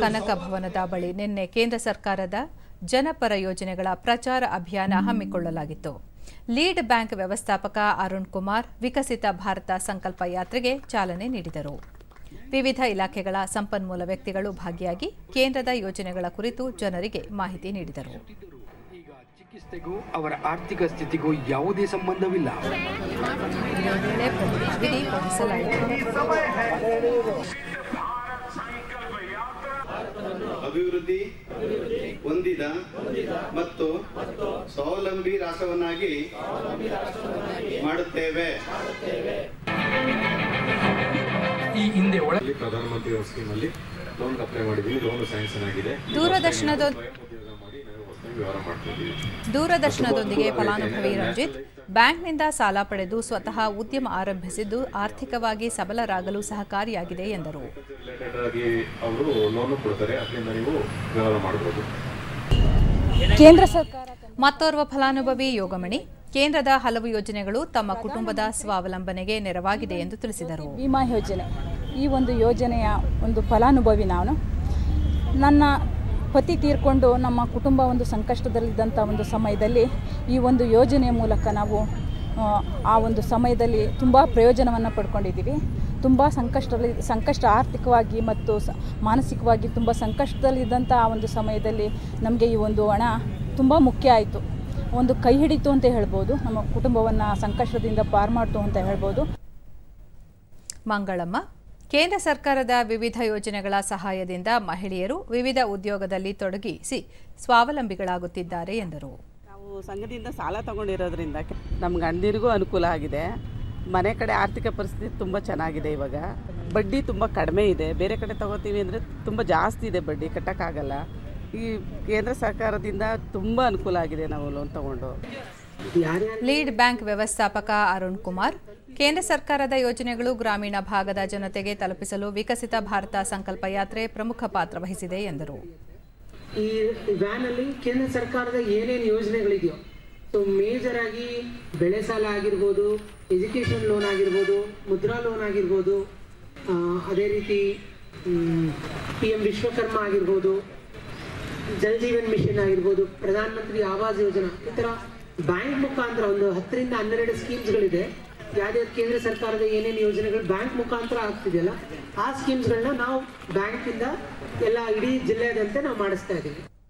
ಕನಕ ಭವನದ ಬಳಿ ನಿನ್ನೆ ಕೇಂದ್ರ ಸರ್ಕಾರದ ಜನಪರ ಯೋಜನೆಗಳ ಪ್ರಚಾರ ಅಭಿಯಾನ ಹಮ್ಮಿಕೊಳ್ಳಲಾಗಿತ್ತು. ಲೀಡ್ ಬ್ಯಾಂಕ್ ವ್ಯವಸ್ಥಾಪಕ ಅರುಣ್ ಕುಮಾರ್ ವಿಕಸಿತ ಭಾರತ ಸಂಕಲ್ಪ ಯಾತ್ರೆಗೆ ಚಾಲನೆ ನೀಡಿದರು. ವಿವಿಧ ಇಲಾಖೆಗಳ ಸಂಪನ್ಮೂಲ ವ್ಯಕ್ತಿಗಳು ಭಾಗಿಯಾಗಿ ಕೇಂದ್ರದ ಯೋಜನೆಗಳ ಕುರಿತು ಜನರಿಗೆ ಮಾಹಿತಿ ನೀಡಿದರು. ಚಿಕಿತ್ಸೆಗೂ ಅವರ ಆರ್ಥಿಕ ಸ್ಥಿತಿಗೂ ಯಾವುದೇ ಸಂಬಂಧವಿಲ್ಲ. ವೇಳೆ ಅಭಿವೃದ್ಧಿ ಹೊಂದಿದ ಮತ್ತು ಸ್ವಾವಲಂಬಿ ರಾಷ್ಟ್ರವನ್ನಾಗಿ ಮಾಡುತ್ತೇವೆ. ಈ ಹಿಂದೆ ಪ್ರಧಾನಮಂತ್ರಿ ಸ್ಕೀಮ್ ಅಲ್ಲಿ ಲೋನ್ ಅಪ್ಲೈ ಮಾಡಿದ್ದೀವಿ ಲೋನ್ ಸ್ಯಾಂಕ್ಷನ್ ಆಗಿದೆ. ದೂರದರ್ಶನದ ದೂರದರ್ಶನದೊಂದಿಗೆ ಫಲಾನುಭವಿ ರಂಜಿತ್ ಬ್ಯಾಂಕ್ನಿಂದ ಸಾಲ ಪಡೆದು ಸ್ವತಃ ಉದ್ಯಮ ಆರಂಭಿಸಿದ್ದು ಆರ್ಥಿಕವಾಗಿ ಸಬಲರಾಗಲು ಸಹಕಾರಿಯಾಗಿದೆ ಎಂದರು. ಅವರು ಲೋನ್ ಕೊಡ್ತಾರೆ ಅದರಿಂದ ನೀವು ವ್ಯವಹಾರ ಮಾಡಬಹುದು ಕೇಂದ್ರ ಸರ್ಕಾರ ಮತ್ತೋರ್ವ ಫಲಾನುಭವಿ ಯೋಗಮಣಿ ಕೇಂದ್ರದ ಹಲವು ಯೋಜನೆಗಳು ತಮ್ಮ ಕುಟುಂಬದ ಸ್ವಾವಲಂಬನೆಗೆ ನೆರವಾಗಿದೆ ಎಂದು ತಿಳಿಸಿದರು. ವಿಮಾ ಯೋಜನೆ ಈ ಒಂದು ಯೋಜನೆಯ ಒಂದು ಫಲಾನುಭವಿ ನಾನು. ನನ್ನ ಪತಿ ತೀರ್ಕೊಂಡು ನಮ್ಮ ಕುಟುಂಬ ಒಂದು ಸಂಕಷ್ಟದಲ್ಲಿದ್ದಂಥ ಒಂದು ಸಮಯದಲ್ಲಿ ಈ ಒಂದು ಯೋಜನೆಯ ಮೂಲಕ ನಾವು ಆ, ಒಂದು ಸಮಯದಲ್ಲಿ ತುಂಬ ಪ್ರಯೋಜನವನ್ನು ಪಡ್ಕೊಂಡಿದ್ದೀವಿ. ತುಂಬ ಸಂಕಷ್ಟದಲ್ಲಿ ಸಂಕಷ್ಟ ಆರ್ಥಿಕವಾಗಿ ಮತ್ತು ಸ ಮಾನಸಿಕವಾಗಿ ತುಂಬ ಸಂಕಷ್ಟದಲ್ಲಿದ್ದಂಥ ಆ ಒಂದು ಸಮಯದಲ್ಲಿ ನಮಗೆ ಈ ಒಂದು ಹಣ ತುಂಬ ಮುಖ್ಯ ಆಯಿತು. ಒಂದು ಕೈ ಹಿಡಿತು ಅಂತ ಹೇಳ್ಬೋದು ನಮ್ಮ ಕುಟುಂಬವನ್ನು ಸಂಕಷ್ಟದಿಂದ ಪಾರು ಮಾಡ್ತು ಅಂತ ಹೇಳ್ಬೋದು. ಮಂಗಳಮ್ಮ. ಕೇಂದ್ರ ಸರ್ಕಾರದ ವಿವಿಧ ಯೋಜನೆಗಳ ಸಹಾಯದಿಂದ ಮಹಿಳೆಯರು ವಿವಿಧ ಉದ್ಯೋಗದಲ್ಲಿ ತೊಡಗಿಸಿ ಸ್ವಾವಲಂಬಿಗಳಾಗುತ್ತಿದ್ದಾರೆ ಎಂದರು. ನಾವು ಸಂಘದಿಂದ ಸಾಲ ತಗೊಂಡಿರೋದ್ರಿಂದ ನಮ್ಮ ಗಂಡಿರಿಗೂ ಅನುಕೂಲ ಆಗಿದೆ. ಮನೆ ಕಡೆ ಆರ್ಥಿಕ ಪರಿಸ್ಥಿತಿ ತುಂಬ ಚೆನ್ನಾಗಿದೆ ಇವಾಗ. ಬಡ್ಡಿ ತುಂಬ ಕಡಿಮೆ ಇದೆ. ಬೇರೆ ಕಡೆ ತಗೋತೀವಿ ಅಂದರೆ ತುಂಬ ಜಾಸ್ತಿ ಇದೆ ಬಡ್ಡಿ ಕಟ್ಟೋಕ್ಕಾಗಲ್ಲ. ಈ ಕೇಂದ್ರ ಸರ್ಕಾರದಿಂದ ತುಂಬ ಅನುಕೂಲ ಆಗಿದೆ ನಾವು ಲೋನ್ ತಗೊಂಡು. ಲೀಡ್ ಬ್ಯಾಂಕ್ ವ್ಯವಸ್ಥಾಪಕ ಅರುಣ್ ಕುಮಾರ್ ಕೇಂದ್ರ ಸರ್ಕಾರದ ಯೋಜನೆಗಳು ಗ್ರಾಮೀಣ ಭಾಗದ ಜನತೆಗೆ ತಲುಪಿಸಲು ವಿಕಸಿತ ಭಾರತ ಸಂಕಲ್ಪ ಯಾತ್ರೆ ಪ್ರಮುಖ ಪಾತ್ರ ವಹಿಸಿದೆ ಎಂದರು. ಈ ವ್ಯಾನ್ ಅಲ್ಲಿ ಕೇಂದ್ರ ಸರ್ಕಾರದ ಏನೇನು ಯೋಜನೆಗಳಿದೆಯೋ ಸೊ ಮೇಜರ್ ಆಗಿ ಬೆಳೆ ಸಾಲ ಆಗಿರ್ಬೋದು ಎಜುಕೇಷನ್ ಲೋನ್ ಆಗಿರ್ಬೋದು, ಮುದ್ರಾ ಲೋನ್ ಆಗಿರ್ಬೋದು ಅದೇ ರೀತಿ ಪಿ ಎಂ ವಿಶ್ವಕರ್ಮ ಆಗಿರ್ಬೋದು, ಜಲ್ ಜೀವನ್ ಮಿಷನ್ ಆಗಿರ್ಬೋದು ಪ್ರಧಾನ ಮಂತ್ರಿ ಆವಾಸ್ ಯೋಜನಾ, ಈ ಥರ ಬ್ಯಾಂಕ್ ಮುಖಾಂತರ ಒಂದು ಹತ್ತರಿಂದ ಹನ್ನೆರಡು ಸ್ಕೀಮ್ಸ್ಗಳಿದೆ ಯಾವ್ದಾವ್ದು ಕೇಂದ್ರ ಸರ್ಕಾರದ ಏನೇನು ಯೋಜನೆಗಳು ಬ್ಯಾಂಕ್ ಮುಖಾಂತರ ಆಗ್ತಿದೆಯಲ್ಲ, ಆ ಸ್ಕೀಮ್ಸ್ಗಳನ್ನ ನಾವು ಬ್ಯಾಂಕಿಂದ ಎಲ್ಲ ಇಡೀ ಜಿಲ್ಲೆಯಾದಂತೆ ನಾವು ಮಾಡಿಸ್ತಾ ಇದ್ದೀವಿ